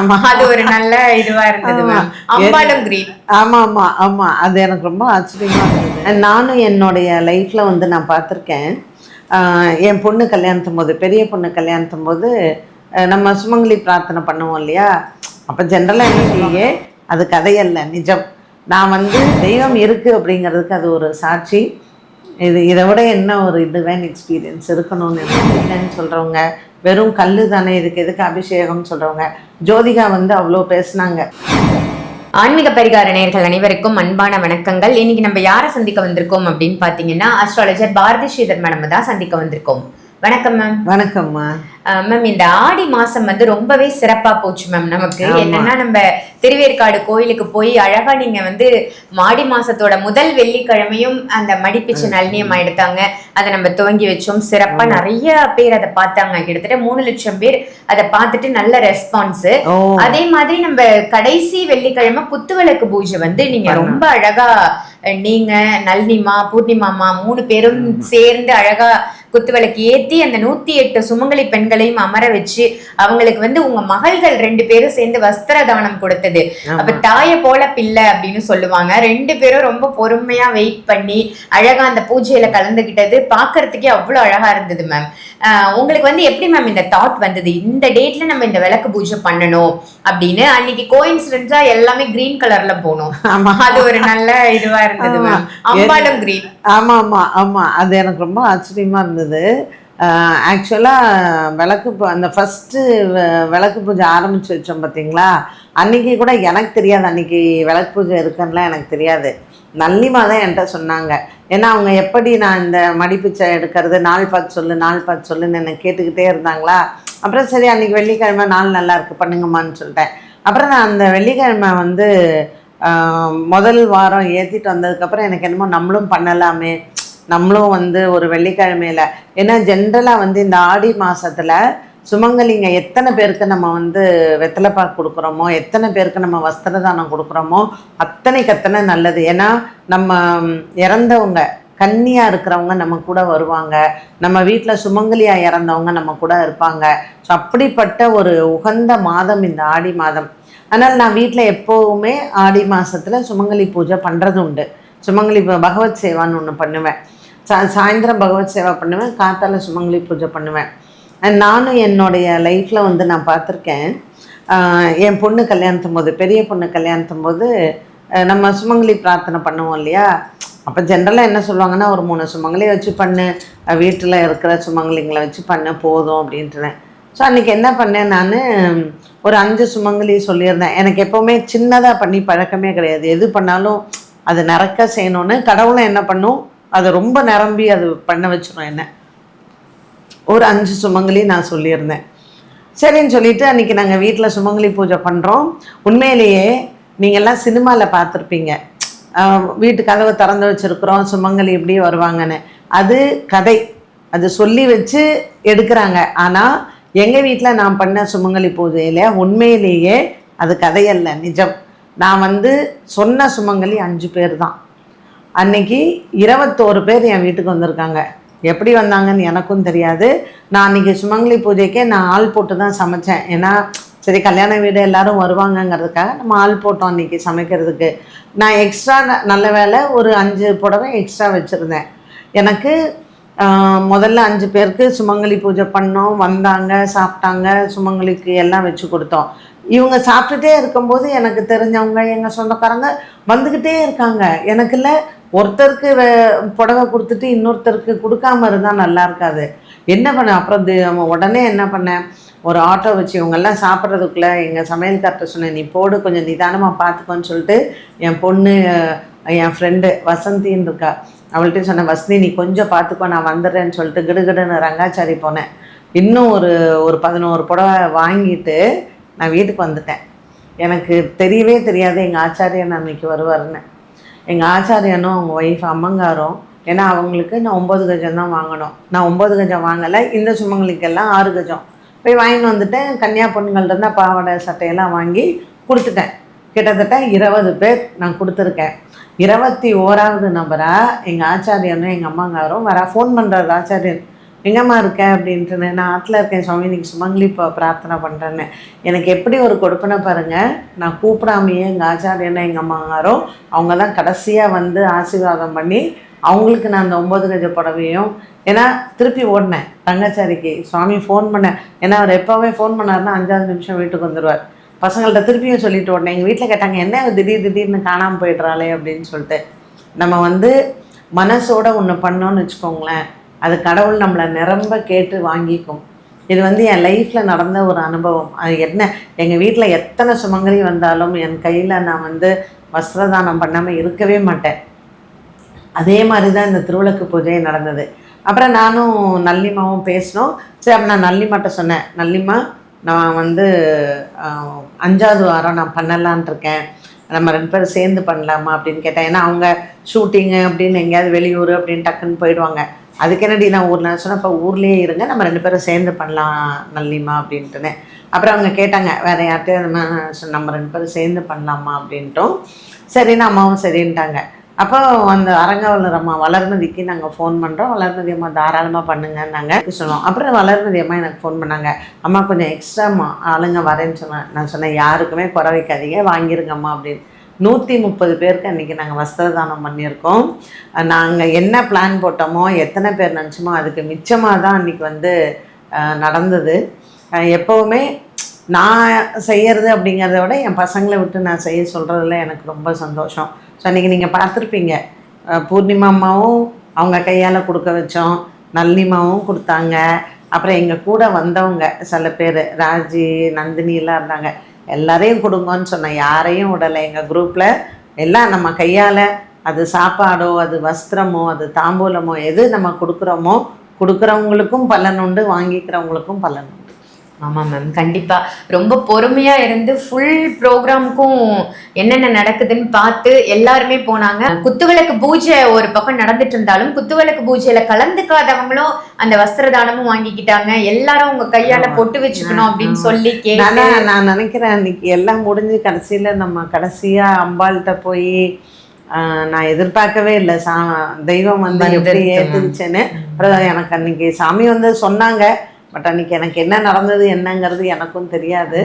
ஆமா. அது ஒரு நல்ல இதுவா இருந்தது அம்பாளும் கிரீன் ஆமா ஆமா ஆமா. அது எனக்கு ரொம்ப ஆச்சரியமா இருந்தது. நானும் என்னுடைய லைஃப்ல வந்து நான் பார்த்துருக்கேன். என் பொண்ணு கல்யாணத்தும் போது பெரிய பொண்ணு கல்யாணத்தும் போது நம்ம சுமங்கலி பிரார்த்தனை பண்ணுவோம் இல்லையா? அப்போ ஜென்ரலாக என்ன சொல்லுவாங்க? அது கதையல்ல நிஜம். நான் வந்து தெய்வம் இருக்கு அப்படிங்கிறதுக்கு அது ஒரு சாட்சி. இது இதை விட என்ன ஒரு இதுவேன் எக்ஸ்பீரியன்ஸ் இருக்கணும்னு இல்லைன்னு சொல்கிறவங்க வெறும் கல் தானே இதுக்கு எதுக்கு அபிஷேகம்னு சொல்கிறவங்க ஜோதிகா வந்து அவ்வளோ பேசுனாங்க. ஆன்மீக பரிகார நேர்கள் அனைவருக்கும் அன்பான வணக்கங்கள். இன்னைக்கு நம்ம யாரை சந்திக்க வந்திருக்கோம் அப்படின்னு பார்த்தீங்கன்னா அஸ்ட்ராலஜர் பாரதி ஸ்ரீதர் மேடம் தான் சந்திக்க வந்திருக்கோம். வணக்கம் மேம் வணக்கம்மா மேம் இந்த ஆடி மாசம் வந்து ரொம்பவே சிறப்பா போச்சு மேம் நமக்கு. என்னன்னா நம்ம திருவேற்காடு கோயிலுக்கு போய் அழகா நீங்க வந்து மாடி மாசத்தோட முதல் வெள்ளிக்கிழமையும் அந்த மடிப்பிச்சு நல்னியமா எடுத்தாங்க. அதை நம்ம துவங்கி வச்சோம். சிறப்பா நிறைய பேர் அதை பார்த்தாங்க. கிட்டத்தட்ட மூணு லட்சம் பேர் அதை பார்த்துட்டு நல்ல ரெஸ்பான்ஸ் அதே மாதிரி நம்ம கடைசி வெள்ளிக்கிழமை குத்துவிளக்கு பூஜை வந்து நீங்க. ரொம்ப அழகா நீங்க நல்னிமா பூர்ணிமாமா மூணு பேரும் சேர்ந்து அழகா குத்துவிளக்கு ஏத்தி அந்த நூத்தி எட்டு சுமங்கலி பெண்களையும் அமர வச்சு அவங்களுக்கு வந்து உங்க மகள்கள் ரெண்டு பேரும் சேர்ந்து வஸ்திர தானம் கொடுத்தது அப்ப தாய போல பிள்ளை அப்படின்னு சொல்லுவாங்க. ரெண்டு பேரும் ரொம்ப பொறுமையா வெயிட் பண்ணி அழகா அந்த பூஜையில கலந்துகிட்டது. பாக்குறதுக்கே அவ்வளவு அழகா இருந்தது மேம் உங்களுக்கு வந்து எப்படி மேம் இந்த தாட் வந்தது? இந்த டேட்ல நம்ம இந்த விளக்கு பூஜை பண்ணணும் அப்படின்னு. அன்னைக்கு கோயின்சிடன்ஸா எல்லாமே கிரீன் கலர்ல போனோம். அது ஒரு நல்ல இதுவா இருந்தது. மேம் அம்பாலும் கிரீன் ஆமாம் ஆமாம் ஆமாம் அது எனக்கு ரொம்ப ஆச்சரியமாக இருந்தது. ஆக்சுவலாக விளக்கு பூ- அந்த ஃபஸ்ட்டு விளக்கு பூஜை ஆரம்பிச்சு வச்சோம் பார்த்தீங்களா அன்றைக்கி கூட எனக்கு தெரியாது. அன்றைக்கி விளக்கு பூஜை இருக்குன்னுலாம் எனக்கு தெரியாது. நல்லிமா தான் என்கிட்ட சொன்னாங்க. ஏன்னா அவங்க எப்படி நான் இந்த மடிப்பிச்சை எடுக்கிறது நாள் பார்த்து சொல்லு நாள் பார்த்து சொல்லுன்னு என்னை கேட்டுக்கிட்டே இருந்தாங்களா? அப்புறம் சரி அன்றைக்கி வெள்ளிக்கிழமை நாள் நல்லாயிருக்கு பண்ணுங்கம்மான்னு சொல்லிட்டேன். அப்புறம் நான் அந்த வெள்ளிக்கிழமை வந்து முதல் வாரம் ஏற்றிட்டு வந்ததுக்கப்புறம் எனக்கு என்னமோ நம்மளும் பண்ணலாமே. நம்மளும் வந்து ஒரு வெள்ளிக்கிழமையில. ஏன்னா ஜென்ரலாக வந்து இந்த ஆடி மாதத்தில் சுமங்கலிங்க எத்தனை பேருக்கு நம்ம வந்து வெத்தலைப்பாக்கு கொடுக்குறோமோ எத்தனை பேருக்கு நம்ம வஸ்திர தானம் கொடுக்குறோமோ அத்தனைக்கு அத்தனை நல்லது. ஏன்னா நம்ம இறந்தவங்க கன்னியா இருக்கிறவங்க நம்ம கூட வருவாங்க. நம்ம வீட்டில் சுமங்கலியா இறந்தவங்க நம்ம கூட இருப்பாங்க. ஸோ அப்படிப்பட்ட ஒரு உகந்த மாதம் இந்த ஆடி மாதம். ஆனால் நான் வீட்டில் எப்போவுமே ஆடி மாதத்தில் சுமங்கலி பூஜை பண்ணுறது உண்டு. சுமங்கலி ப- பகவத் சேவான்னு ஒன்று பண்ணுவேன். சா சாயந்தரம் பகவத் சேவா பண்ணுவேன் காத்தால சுமங்கலி பூஜை பண்ணுவேன். நானும் என்னுடைய லைஃப்பில் வந்து நான் பார்த்துருக்கேன் என் பொண்ணு கல்யாணத்தும் போது பெரிய பொண்ணு கல்யாணத்தும் போது நம்ம சுமங்கலி பிரார்த்தனை பண்ணுவோம் இல்லையா? அப்போ ஜென்ரலாக என்ன சொல்லுவாங்கன்னா ஒரு மூணு சுமங்கலி வச்சு பண்ணு. வீட்டில் இருக்கிற சுமங்கலிங்களை வச்சு பண்ண போதும் அப்படின்ட்டுனேன். ஸோ அன்றைக்கி என்ன பண்ணேன் நான் ஒரு அஞ்சு சுமங்கலி சொல்லியிருந்தேன். எனக்கு எப்போவுமே சின்னதாக பண்ணி பழக்கமே கிடையாது. எது பண்ணாலும் அது நிறக்க செய்யணும்னு கடவுளும் என்ன பண்ணும்? அதை ரொம்ப நிரம்பி அது பண்ண வச்சிடும் என்ன. ஒரு அஞ்சு சுமங்கலி நான் சொல்லியிருந்தேன். சரின்னு சொல்லிட்டு அன்றைக்கி நாங்கள் வீட்டில் சுமங்கலி பூஜை பண்ணுறோம் உண்மையிலேயே நீங்கள்லாம் சினிமாவில் பார்த்துருப்பீங்க. வீட்டு கதவை திறந்து வச்சுருக்குறோம். சுமங்கலி இப்படி வருவாங்கன்னு. அது கதை. அது சொல்லி வச்சு எடுக்கிறாங்க. ஆனால் எங்கள் வீட்டில் நான் பண்ண சுமங்கலி பூஜையில் உண்மையிலேயே அது கதையல்ல நிஜம். நான் வந்து சொன்ன சுமங்கலி அஞ்சு பேர் தான் அன்னைக்கு இருபத்தோரு பேர் என் வீட்டுக்கு வந்திருக்காங்க. எப்படி வந்தாங்கன்னு எனக்கும் தெரியாது. நான் அன்னைக்கு சுமங்கலி பூஜைக்கே நான் ஆள் போட்டு தான் சமைச்சேன். ஏன்னா சரி கல்யாண வீடு எல்லாரும் வருவாங்கங்கிறதுக்காக நம்ம ஆள் போட்டோம் அன்னைக்கு சமைக்கிறதுக்கு. நான் எக்ஸ்ட்ரா நல்ல வேலை ஒரு அஞ்சு புடவை எக்ஸ்ட்ரா வச்சுருந்தேன். எனக்கு முதல்ல அஞ்சு பேருக்கு சுமங்கலி பூஜை பண்ணோம் வந்தாங்க சாப்பிட்டாங்க சுமங்கலிக்கு எல்லாம் வச்சு கொடுத்தோம். இவங்க சாப்பிட்டுட்டே இருக்கும்போது எனக்கு தெரிஞ்சவங்க எங்கள் சொந்தக்காரங்க வந்துக்கிட்டே இருக்காங்க. எனக்கு இல்லை ஒருத்தருக்கு புடவை கொடுத்துட்டு இன்னொருத்தருக்கு கொடுக்காம இருந்தால் நல்லா இருக்காது. என்ன பண்ண அப்புறம் தி- உடனே என்ன பண்ணேன் ஒரு ஆட்டோ வச்சு இவங்கெல்லாம் சாப்பிட்றதுக்குள்ளே எங்கள் சமையல்கார்ட்ட சொன்னேன் நீ போடு கொஞ்சம் நிதானமாக பார்த்துக்கோன்னு சொல்லிட்டு என் பொண்ணு என் ஃப்ரெண்டு வசந்தின்னு இருக்கா. அவள்கிட்ட சொன்னேன் வசதி நீ கொஞ்சம் பார்த்துக்கோ நான் வந்துடுறேன்னு சொல்லிட்டு கிடுகிடுன்னு ரங்காச்சாரி போனேன். இன்னும் ஒரு ஒரு பதினோரு புடவை வாங்கிட்டு நான் வீட்டுக்கு வந்துட்டேன். எனக்கு தெரியவே தெரியாது எங்கள் ஆச்சாரியன் அன்னைக்கு வருவாருன்னு. எங்கள் ஆச்சாரியனும் அவங்க ஒய்ஃப் அம்மங்காரும் ஏன்னா அவங்களுக்கு நான் ஒம்பது கஜம் தான் வாங்கணும். நான் ஒம்பது கஜம் வாங்கலை இந்த சுமங்களுக்கெல்லாம் ஆறு கஜம். போய் வாங்கிட்டு வந்துட்டேன். கன்னியா பொண்ணுங்கள்ட்ட இருந்தால் பாவாடை சட்டையெல்லாம் வாங்கி கொடுத்துட்டேன். கிட்டத்தட்ட இருபது பேர் நான் கொடுத்துருக்கேன். இருபத்தி ஓராவது நபராக எங்கள் ஆச்சாரியனும் எங்கள் அம்மாங்காரும் வர. ஃபோன் பண்ணுறாரு ஆச்சாரியன் எங்கம்மா இருக்க? அப்படின்ட்டு நான் ஆற்றுல இருக்கேன் சுவாமி. இன்னைக்கு சுமங்கலி இப்போ பிரார்த்தனை பண்ணுறேன்னு எனக்கு எப்படி ஒரு கொடுப்பனை பாருங்கள் நான் கூப்பிடாமையே எங்கள் ஆச்சாரியனை எங்கள் அம்மாங்காரோ அவங்க தான் கடைசியாக வந்து ஆசீர்வாதம் பண்ணி அவங்களுக்கு நான் அந்த ஒம்பது கஜ புடவையும் ஏன்னா திருப்பி ஓடினேன் தங்கச்சாரிக்கு. சுவாமி ஃபோன் பண்ணேன். ஏன்னா அவர் எப்போவே ஃபோன் பண்ணாருன்னா அஞ்சாவது நிமிஷம் வீட்டுக்கு வந்துடுவார் பசங்கள்ட்ட திருப்பியும் சொல்லிட்டு உடனே எங்கள் வீட்டில் கேட்டாங்க என்ன திடீர் திடீர்னு காணாமல் போயிடுறாளே? அப்படின்னு சொல்லிட்டு. நம்ம வந்து மனசோட ஒன்று பண்ணோன்னு வச்சுக்கோங்களேன். அது கடவுள் நம்மளை நிரம்ப கேட்டு வாங்கிக்கும். இது வந்து என் லைஃப்பில் நடந்த ஒரு அனுபவம். அது என்ன? எங்கள் வீட்டில் எத்தனை சுமங்கலி வந்தாலும் என் கையில் நான் வந்து வஸ்திரதானம் பண்ணாமல் இருக்கவே மாட்டேன். அதே மாதிரி தான் இந்த திருவிளக்கு பூஜை நடந்தது. அப்புறம் நானும் நல்லிமாவும் பேசினோம். சரி அப்போ நான் நல்லிமாட்ட சொன்னேன். நல்லிமா நான் வந்து அஞ்சாவது வாரம் நான் பண்ணலான் இருக்கேன். நம்ம ரெண்டு பேரும் சேர்ந்து பண்ணலாமா அப்படின்னு கேட்டேன். ஏன்னா அவங்க ஷூட்டிங்கு அப்படின்னு எங்கேயாவது வெளியூர் அப்படின்னு டக்குன்னு போயிடுவாங்க. அதுக்கு என்னடி நான் ஊரில் சொன்னேன் இப்போ ஊர்லேயே இருங்க. நம்ம ரெண்டு பேரும் சேர்ந்து பண்ணலாம் நல்லிமா அப்படின்ட்டுன்னு. அப்புறம் அவங்க கேட்டாங்க வேறு யார்கிட்டயும் நம்ம நம்ம ரெண்டு பேரும் சேர்ந்து பண்ணலாமா? அப்படின்ட்டும். சரின்னு அம்மாவும் சரின்ட்டாங்க. அப்போ அந்த அரங்காவலர் அம்மா வளர்மதிக்கு நாங்கள் ஃபோன் பண்ணுறோம் வளர்மதி அம்மா தாராளமாக பண்ணுங்கன்னாங்க. சொன்னோம் அப்புறம் வளர்மதி அம்மா எனக்கு ஃபோன் பண்ணாங்க. அம்மா கொஞ்சம் எக்ஸ்ட்ரா ஆளுங்க வரேன்னு சொன்னேன் நான் சொன்னேன் யாருக்குமே குறை வைக்காதீங்க வாங்கிருங்கம்மா அப்படின்னு. நூற்றி முப்பது பேருக்கு அன்றைக்கி நாங்கள் வஸ்திரதானம் பண்ணியிருக்கோம். நாங்கள் என்ன பிளான் போட்டோமோ எத்தனை பேர் நினச்சோமோ அதுக்கு மிச்சமாக தான் அன்றைக்கி வந்து நடந்தது. எப்போவுமே நான் செய்யறது அப்படிங்கிறத விட என் பசங்களை விட்டு நான் செய்ய சொல்கிறதுல எனக்கு ரொம்ப சந்தோஷம். ஸோ அன்றைக்கி நீங்கள் பார்த்துருப்பீங்க. பூர்ணிமா அம்மாவும் அவங்க கையால் கொடுக்க வச்சோம். நல்லிமாவும் கொடுத்தாங்க. அப்புறம் எங்கள் கூட வந்தவங்க சில பேர் ராஜி நந்தினி இருந்தாங்க. எல்லாரையும் கொடுங்கன்னு சொன்னேன். யாரையும் விடலை. எங்கள் குரூப்பில் எல்லாம் நம்ம கையால் அது சாப்பாடோ அது வஸ்திரமோ அது தாம்பூலமோ எது நம்ம கொடுக்குறோமோ கொடுக்குறவங்களுக்கும் பலன் உண்டு வாங்கிக்கிறவங்களுக்கும் பலன் உண்டு ஆமா மேம் கண்டிப்பா. ரொம்ப பொறுமையா இருந்து ஃபுல் ப்ரோக்ராமுக்கும் என்னென்ன நடக்குதுன்னு பார்த்து எல்லாருமே போனாங்க. குத்துவிளக்கு பூஜை ஒரு பக்கம் நடந்துட்டு இருந்தாலும் குத்துவிளக்கு பூஜையில கலந்துக்காதவங்களும் அந்த வஸ்திர தானமும் வாங்கிக்கிட்டாங்க. எல்லாரும் உங்க கையால பொட்டு வச்சுக்கணும் அப்படின்னு சொல்லி கேட்டு நான் நான் நினைக்கிறேன் இன்னைக்கு எல்லாம் முடிஞ்சு கடைசியில் நம்ம கடைசியாக அம்பாள்கிட்ட போய் நான் எதிர்பார்க்கவே இல்லை. சா தெய்வம் வந்து எப்படி. ஏத்துச்சுன்னு. அப்புறம் எனக்கு அன்னைக்கு சாமி வந்து சொன்னாங்க. பட் அன்னைக்கு எனக்கு என்ன நடந்தது என்னங்கிறது எனக்கும் தெரியாது.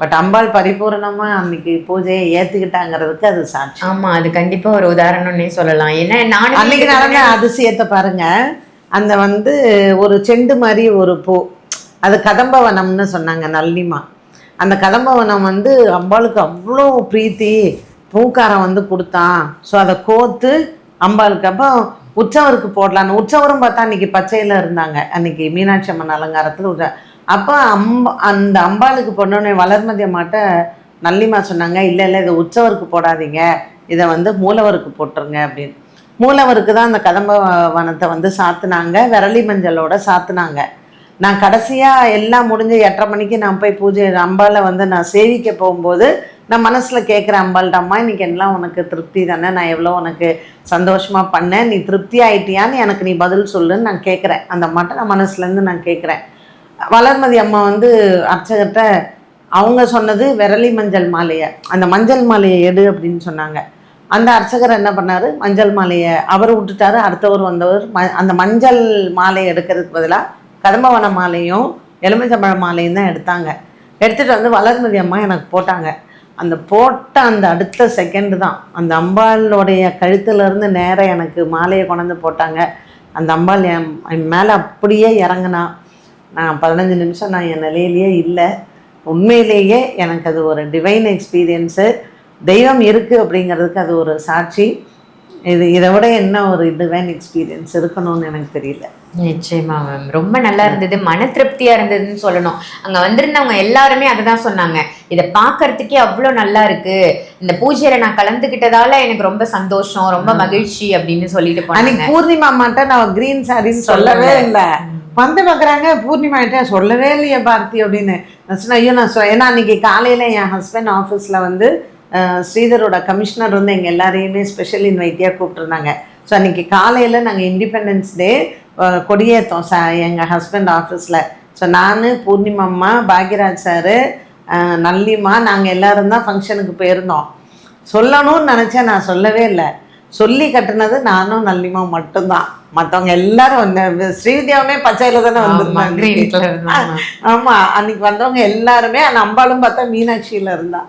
பட் அம்பாள் பரிபூரணமா அன்னைக்கு பூஜையை ஏத்துக்கிட்டாங்கிறதுக்கு அது சாட்சி. ஆமா அது கண்டிப்பா ஒரு உதாரணம்னே சொல்லலாம். ஏன்னா நானும் அன்னைக்கு நடந்த அதிசயத்தை பாருங்க. அந்த வந்து ஒரு செண்டு மாதிரி ஒரு பூ. அது கதம்பவனம்னு சொன்னாங்க நல்லிமா. அந்த கதம்பவனம் வந்து அம்பாளுக்கு அவ்வளோ பிரீத்தி. பூக்காரன் வந்து கொடுத்தான். ஸோ அதை கோத்து அம்பாளுக்கு. அப்போ உற்சவருக்கு போடலான்னு உற்சவரும் பார்த்தா அன்னைக்கு பச்சையில் இருந்தாங்க. அன்னைக்கு மீனாட்சி அம்மன் அலங்காரத்தில் அப்போ அம்ப அந்த அம்பாளுக்கு பொண்ணோடனே வளர்மதிய மாட்ட நல்லிமா சொன்னாங்க இல்லை இல்லை இதை உற்சவருக்கு போடாதீங்க. இதை வந்து மூலவருக்கு போட்டுருங்க அப்படின்னு. மூலவருக்கு தான் அந்த கதம்ப வனத்தை வந்து சாத்துனாங்க. விரலி மஞ்சளோட சாத்துனாங்க. நான் கடைசியாக எல்லாம் முடிஞ்சு எட்டரை மணிக்கு நான் போய் பூஜை அம்பாவில் வந்து நான் சேவிக்க போகும்போது நான் மனசில் கேட்குறேன் அம்பாள்ட்ட அம்மா இன்னைக்கு எல்லாம் உனக்கு திருப்தி தானே? நான் எவ்வளோ உனக்கு சந்தோஷமாக பண்ணேன். நீ திருப்தி ஆகிட்டியான்னு எனக்கு நீ பதில் சொல்லுன்னு நான் கேட்குறேன் அந்த அம்மாட்ட நான் மனசுலேருந்து நான் கேட்குறேன் வளர்மதி அம்மா வந்து அர்ச்சகர்கிட்ட அவங்க சொன்னது விரலி மஞ்சள் மாலையை அந்த மஞ்சள் மாலையை எடு அப்படின்னு சொன்னாங்க. அந்த அர்ச்சகர் என்ன பண்ணார்? மஞ்சள் மாலையை அவர் விட்டுட்டாரு. அடுத்தவர் வந்தவர் ம- அந்த மஞ்சள் மாலையை எடுக்கிறதுக்கு பதிலாக கதம்பவன மாலையும் எலுமிச்சம்பழ மாலையும் தான் எடுத்தாங்க. எடுத்துட்டு வந்து வளர்மதி அம்மா எனக்கு போட்டாங்க. அந்த போட்ட அந்த அடுத்த செகண்டு தான். அந்த அம்பாளுடைய கழுத்துலேருந்து நேராக எனக்கு மாலையை கொண்டாந்து போட்டாங்க. அந்த அம்பாள் என் என் மேலே அப்படியே இறங்குனா நான் பதினஞ்சு நிமிஷம் நான் என் நிலையிலேயே இல்லை. உண்மையிலேயே எனக்கு அது ஒரு டிவைன் எக்ஸ்பீரியன்ஸு தெய்வம் இருக்குது அப்படிங்கிறதுக்கு அது ஒரு சாட்சி. இது இதை விட என்ன ஒரு டிவைன் எக்ஸ்பீரியன்ஸ் இருக்கணும்னு எனக்கு தெரியல. நிச்சயமா மேம் ரொம்ப நல்லா இருந்தது மன திருப்தியா இருந்ததுன்னு சொல்லணும். அங்க வந்திருந்தவங்க எல்லாருமே அதுதான் சொன்னாங்க. இதை பார்க்கறதுக்கே அவ்வளோ நல்லா இருக்கு. இந்த பூஜையில நான் கலந்துக்கிட்டதால எனக்கு ரொம்ப சந்தோஷம் ரொம்ப மகிழ்ச்சி அப்படின்னு சொல்லிட்டு அன்னைக்கு போனாங்க பூர்ணிமா அம்மாட்ட நான் கிரீன் சாரின்னு சொல்லவே இல்லை. வந்து பார்க்குறாங்க பூர்ணிமா கிட்ட சொல்லவே இல்லையே பாரதி அப்படின்னு. ஐயோ நான் சொ- ஏன்னா அன்னைக்கு காலையில் என் ஹஸ்பண்ட் ஆஃபீஸில் வந்து ஸ்ரீதரோட கமிஷனர் வந்து எங்கள் எல்லாரையுமே ஸ்பெஷல் இன்வைட்டியாக கூப்பிட்ருந்தாங்க ஸோ அன்னைக்கு காலையில் நாங்கள் இண்டிபெண்டன்ஸ் டே கொடியேற்றோம் ச எங்கள் ஹஸ்பண்ட் ஆஃபீஸில் ஸோ நான் பூர்ணிமா அம்மா பாக்யராஜ் சார் நல்லிம்மா நாங்கள் எல்லாரும் தான் ஃபங்க்ஷனுக்கு போயிருந்தோம். சொல்லணும்னு நினச்சேன் நான் சொல்லவே இல்லை. சொல்லி கட்டுனது நானும் நல்லிமா மட்டும்தான். மத்தவங்க எல்லாரும் ஸ்ரீவித்யாவுமே பச்சையில தானே வந்திருந்தாங்க. ஆமா அன்னைக்கு வந்தவங்க எல்லாருமே அம்பாலும் பார்த்தா மீனாட்சியில இருந்தா.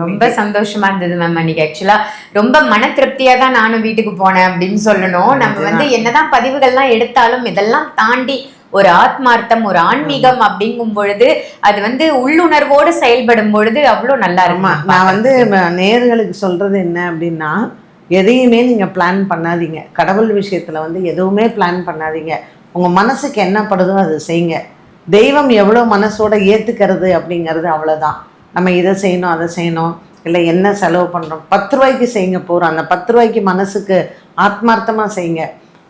ரொம்ப சந்தோஷமா இருந்தது மேம் அன்னைக்கு ஆக்சுவலா ரொம்ப மன திருப்தியா தான் நானும் வீட்டுக்கு போனேன் அப்படின்னு சொல்லணும். நம்ம வந்து என்னதான் பதிவுகள்லாம் எடுத்தாலும் இதெல்லாம் தாண்டி ஒரு ஆத்மார்த்தம் ஒரு ஆன்மீகம் அப்படிங்கும் பொழுது அது வந்து உள்ளுணர்வோடு செயல்படும் பொழுது அவ்வளவு நல்லா இருக்கும் நான் வந்து நேயர்களுக்கு சொல்றது என்ன அப்படின்னா எதையுமே நீங்கள் பிளான் பண்ணாதீங்க. கடவுள் விஷயத்தில் வந்து எதுவுமே பிளான் பண்ணாதீங்க. உங்கள் மனசுக்கு என்ன படுதோ அது செய்யுங்க. தெய்வம் எவ்வளோ மனசோட ஏற்றுக்கிறது அப்படிங்கிறது அவ்வளோதான் நம்ம இதை செய்யணும் அதை செய்யணும் இல்லை என்ன செலவு பண்ணுறோம் பத்து ரூபாய்க்கு செய்யுங்க போகிறோம் அந்த பத்து ரூபாய்க்கு மனசுக்கு ஆத்மார்த்தமாக செய்யுங்க.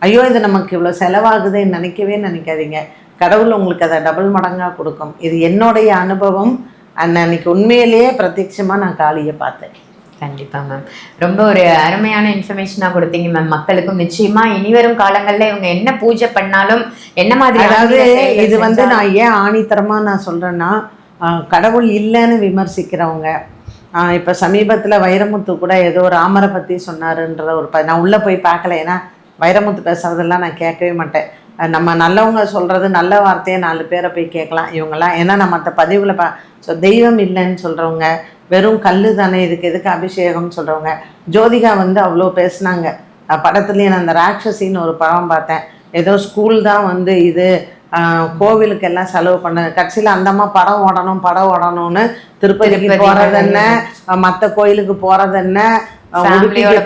ஐயோ இது நமக்கு இவ்வளோ செலவாகுதுன்னு நினைக்கவே நினைக்காதீங்க. கடவுள் உங்களுக்கு அதை டபுள் மடங்காக கொடுக்கும். இது என்னுடைய அனுபவம். அண்ட் அன்னைக்கு உண்மையிலேயே பிரத்யட்சமாக நான் காளியை பார்த்தேன். கண்டிப்பா மேம் ரொம்ப ஒரு அருமையான இன்ஃபர்மேஷனா கொடுத்தீங்க மேம் மக்களுக்கும் நிச்சயமா இனிவரும் காலங்கள்ல இவங்க என்ன பூஜை பண்ணாலும் என்ன மாதிரி அதாவது இது வந்து நான் ஏன் ஆணித்தரமா நான் சொல்றேன்னா ஆஹ், கடவுள் இல்லைன்னு விமர்சிக்கிறவங்க. இப்ப சமீபத்துல வைரமுத்து கூட ஏதோ ராமரை பத்தி சொன்னாருன்ற ஒரு ப- நான் உள்ள போய் பார்க்கல. ஏன்னா வைரமுத்து பேசுறதெல்லாம் நான் கேட்கவே மாட்டேன். நம்ம நல்லவங்க சொல்றது நல்ல வார்த்தையை நாலு பேரை போய் கேட்கலாம். இவங்கெல்லாம் ஏன்னா நான் மற்ற பதிவுல பா ஸோ தெய்வம் இல்லைன்னு சொல்றவங்க வெறும் கல்லு தானே இதுக்கு எதுக்கு அபிஷேகம்னு சொல்றவங்க. ஜோதிகா வந்து அவ்வளோ பேசுனாங்க. படத்துலயே நான் அந்த ராட்சசின்னு ஒரு படம் பார்த்தேன். ஏதோ ஸ்கூல் தான் வந்து இது கோவிலுக்கு எல்லாம் செலவு பண்ண கடைசியில் அந்த அம்மா படம் ஓடணும் படம் ஓடணும்னு திருப்பதிக்கு திருப்பதி போறது என்ன மற்ற கோயிலுக்கு போறது என்ன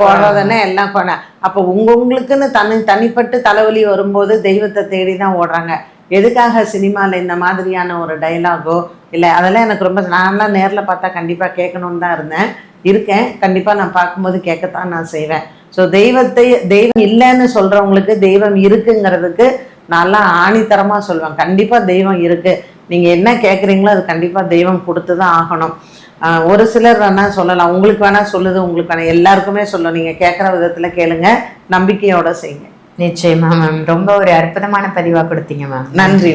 போறது என்ன எல்லாம் அப்போ உங்க உங்களுக்குன்னு தனி தனிப்பட்டு தலைவலி வரும்போது தெய்வத்தை தேடி தான் ஓடுறாங்க. எதுக்காக சினிமாவில் இந்த மாதிரியான ஒரு டைலாகோ இல்லை அதெல்லாம் எனக்கு ரொம்ப நான்லாம் நேரில் பார்த்தா கண்டிப்பாக கேட்கணுன்னு தான் இருந்தேன். இருக்கேன். கண்டிப்பாக நான் பார்க்கும்போது கேட்கத்தான் நான் செய்வேன். ஸோ தெய்வத்தை தெய்வம் இல்லைன்னு சொல்கிறவங்களுக்கு தெய்வம் இருக்குங்கிறதுக்கு நான்லாம் ஆணித்தரமாக சொல்லுவேன். கண்டிப்பாக தெய்வம் இருக்குது நீங்கள் என்ன கேட்குறீங்களோ அது கண்டிப்பாக தெய்வம் கொடுத்து தான் ஆகணும். ஒரு சிலர் வேணா சொல்லலாம். உங்களுக்கு வேணா சொல்லுது உங்களுக்கு வேணா எல்லாருக்குமே சொல்லும். நீங்கள் கேட்குற விதத்தில் கேளுங்க நம்பிக்கையோட செய்யுங்க. நிச்சயமா மேம் ரொம்ப ஒரு அற்புதமான பதிவா கொடுத்தீங்க மேம் நன்றி